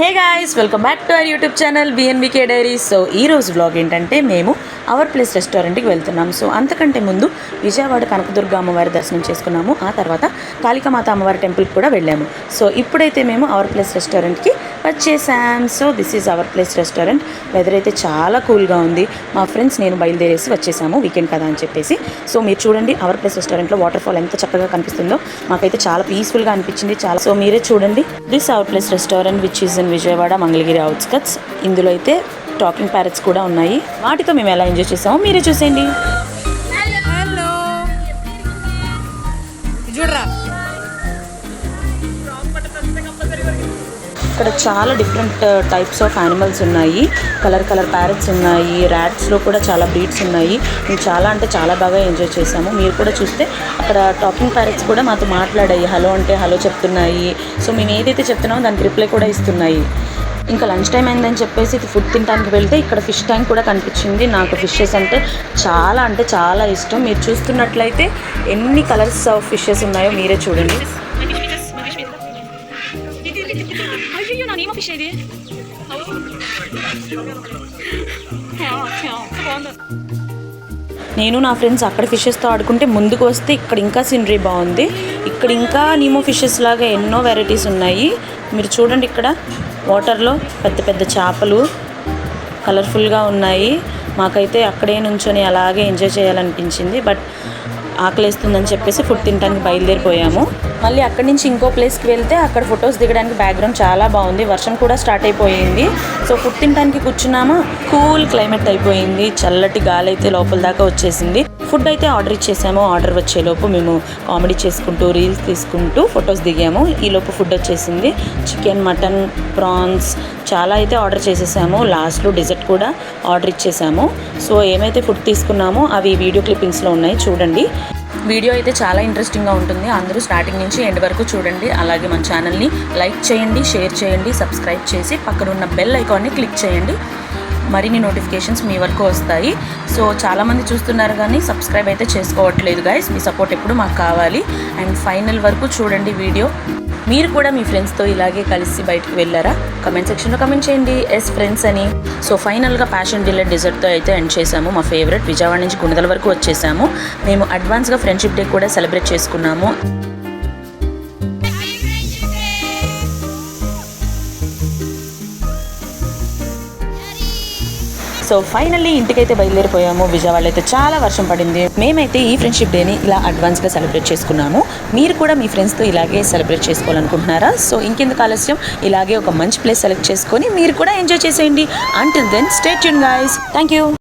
Hey guys welcome back to our YouTube channel BNBK diaries so ఈ రోజు vlog ఏంటంటే మేము అవర్ ప్లేస్ రెస్టారెంట్కి వెళ్తున్నాం. సో అంతకంటే ముందు విజయవాడ కనకదుర్గ అమ్మవారి దర్శనం చేసుకున్నాము. ఆ తర్వాత కాళికమాత అమ్మవారి టెంపుల్కి కూడా వెళ్ళాము. సో ఇప్పుడైతే మేము అవర్ ప్లేస్ రెస్టారెంట్కి వచ్చేసాం so this is our place restaurant weather అయితే చాలా కూల్గా ఉంది. మా ఫ్రెండ్స్ నేను బయలుదేరేసి వచ్చేసాము. వీకెండ్ కదా అని చెప్పేసి. సో మీరు చూడండి అవర్ ప్లేస్ రెస్టారెంట్లో వాటర్ ఫాల్ ఎంత చక్కగా కనిపిస్తుందో. మాకైతే చాలా పీస్ఫుల్గా అనిపించింది చాలా. సో మీరే చూడండి. This our place restaurant which is in Vijayawada Mangalagiri outskirts ఇందులో అయితే టాకింగ్ ప్యారెట్స్ కూడా ఉన్నాయి. వాటితో మేము ఎలా ఎంజాయ్ చేసామో మీరే చూసేయండి. చూడరా. ఇక్కడ చాలా డిఫరెంట్ టైప్స్ ఆఫ్ యానిమల్స్ ఉన్నాయి. కలర్ కలర్ ప్యారెట్స్ ఉన్నాయి. ర్యాట్స్లో కూడా చాలా బ్రీడ్స్ ఉన్నాయి. మేము చాలా అంటే చాలా బాగా ఎంజాయ్ చేసాము మీరు కూడా చూస్తే అక్కడ టాకింగ్ ప్యారెట్స్ కూడా మాతో మాట్లాడాయి. హలో అంటే హలో చెప్తున్నాయి. సో మేము ఏదైతే చెప్తున్నామో దానికి రిప్లై కూడా ఇస్తున్నాయి. ఇంకా లంచ్ టైం అయిందని చెప్పేసి ఇది ఫుడ్ తినడానికి వెళ్తే ఇక్కడ ఫిష్ ట్యాంక్ కూడా కనిపించింది. నాకు ఫిషెస్ అంటే చాలా అంటే చాలా ఇష్టం. మీరు చూస్తున్నట్లయితే ఎన్ని కలర్స్ ఆఫ్ ఫిషెస్ ఉన్నాయో మీరే చూడండి. ఇది నేను నా ఫ్రెండ్స్ అక్కడ ఫిషెస్తో ఆడుకుంటే ముందుకు వస్తే ఇక్కడ ఇంకా సీనరీ బాగుంది ఇక్కడ ఇంకా నీమో ఫిషెస్ లాగా ఎన్నో వెరైటీస్ ఉన్నాయి మీరు చూడండి ఇక్కడ వాటర్లో పెద్ద పెద్ద చేపలు కలర్ఫుల్గా ఉన్నాయి మాకైతే అక్కడే నుంచొని అలాగే ఎంజాయ్ చేయాలనిపించింది బట్ ఆకలేస్తుందని చెప్పేసి ఫుడ్ తినడానికి బయలుదేరిపోయాము మళ్ళీ అక్కడి నుంచి ఇంకో ప్లేస్కి వెళ్తే అక్కడ ఫొటోస్ దిగడానికి బ్యాక్గ్రౌండ్ చాలా బాగుంది. వర్షం కూడా స్టార్ట్ అయిపోయింది. సో ఫుడ్ తినడానికి కూర్చున్నామా? కూల్ క్లైమేట్ అయిపోయింది. చల్లటి గాలి అయితే లోపల దాకా వచ్చేసింది. ఫుడ్ అయితే ఆర్డర్ ఇచ్చేసాము. ఆర్డర్ వచ్చేలోపు మేము కామెడీ చేసుకుంటూ రీల్స్ తీసుకుంటూ ఫొటోస్ దిగాము. ఈలోపు ఫుడ్ వచ్చేసింది. చికెన్ మటన్ ప్రాన్స్ చాలా అయితే ఆర్డర్ చేసేసాము. లాస్ట్లో డెజర్ట్ కూడా ఆర్డర్ ఇచ్చేసాము. సో ఏమైతే ఫుడ్ తీసుకున్నామో అవి వీడియో క్లిప్పింగ్స్లో ఉన్నాయి. చూడండి. వీడియో అయితే చాలా ఇంట్రెస్టింగ్గా ఉంటుంది. అందరూ స్టార్టింగ్ నుంచి ఎండ్ వరకు చూడండి. అలాగే మన ఛానల్ని లైక్ చేయండి షేర్ చేయండి సబ్స్క్రైబ్ చేసి పక్కన ఉన్న బెల్ ఐకాన్ని క్లిక్ చేయండి. మరిన్ని నోటిఫికేషన్స్ మీ వరకు వస్తాయి. సో చాలామంది చూస్తున్నారు కానీ సబ్స్క్రైబ్ అయితే చేసుకోవట్లేదు గాయస్ మీ సపోర్ట్ ఎప్పుడు మాకు కావాలి. అండ్ ఫైనల్ వరకు చూడండి వీడియో మీరు కూడా మీ ఫ్రెండ్స్తో ఇలాగే కలిసి బయటకు వెళ్ళారా? కమెంట్ సెక్షన్లో కమెంట్ చేయండి. ఎస్ ఫ్రెండ్స్ అని. సో ఫైనల్గా ప్యాషన్ డిలర్ డిజర్ట్తో అయితే ఎండ్ చేసాము మా ఫేవరెట్ విజయవాడ నుంచి గుణదల వరకు వచ్చేసాము. మేము అడ్వాన్స్గా ఫ్రెండ్షిప్ డే కూడా సెలబ్రేట్ చేసుకున్నాము. సో ఫైనల్లీ ఇంటికైతే బయలుదేరిపోయాము. విజయవాడ అయితే చాలా వర్షం పడింది. మేమైతే ఈ ఫ్రెండ్షిప్ డేని ఇలా అడ్వాన్స్గా సెలబ్రేట్ చేసుకున్నాము. మీరు కూడా మీ ఫ్రెండ్స్తో ఇలాగే సెలబ్రేట్ చేసుకోవాలనుకుంటున్నారా? సో ఇంకెందుకు ఆలస్యం? ఇలాగే ఒక మంచి ప్లేస్ సెలెక్ట్ చేసుకొని మీరు కూడా ఎంజాయ్ చేసేయండి. అంటిల్ దెన్ స్టేట్ యూన్ గాయస్ థ్యాంక్ యూ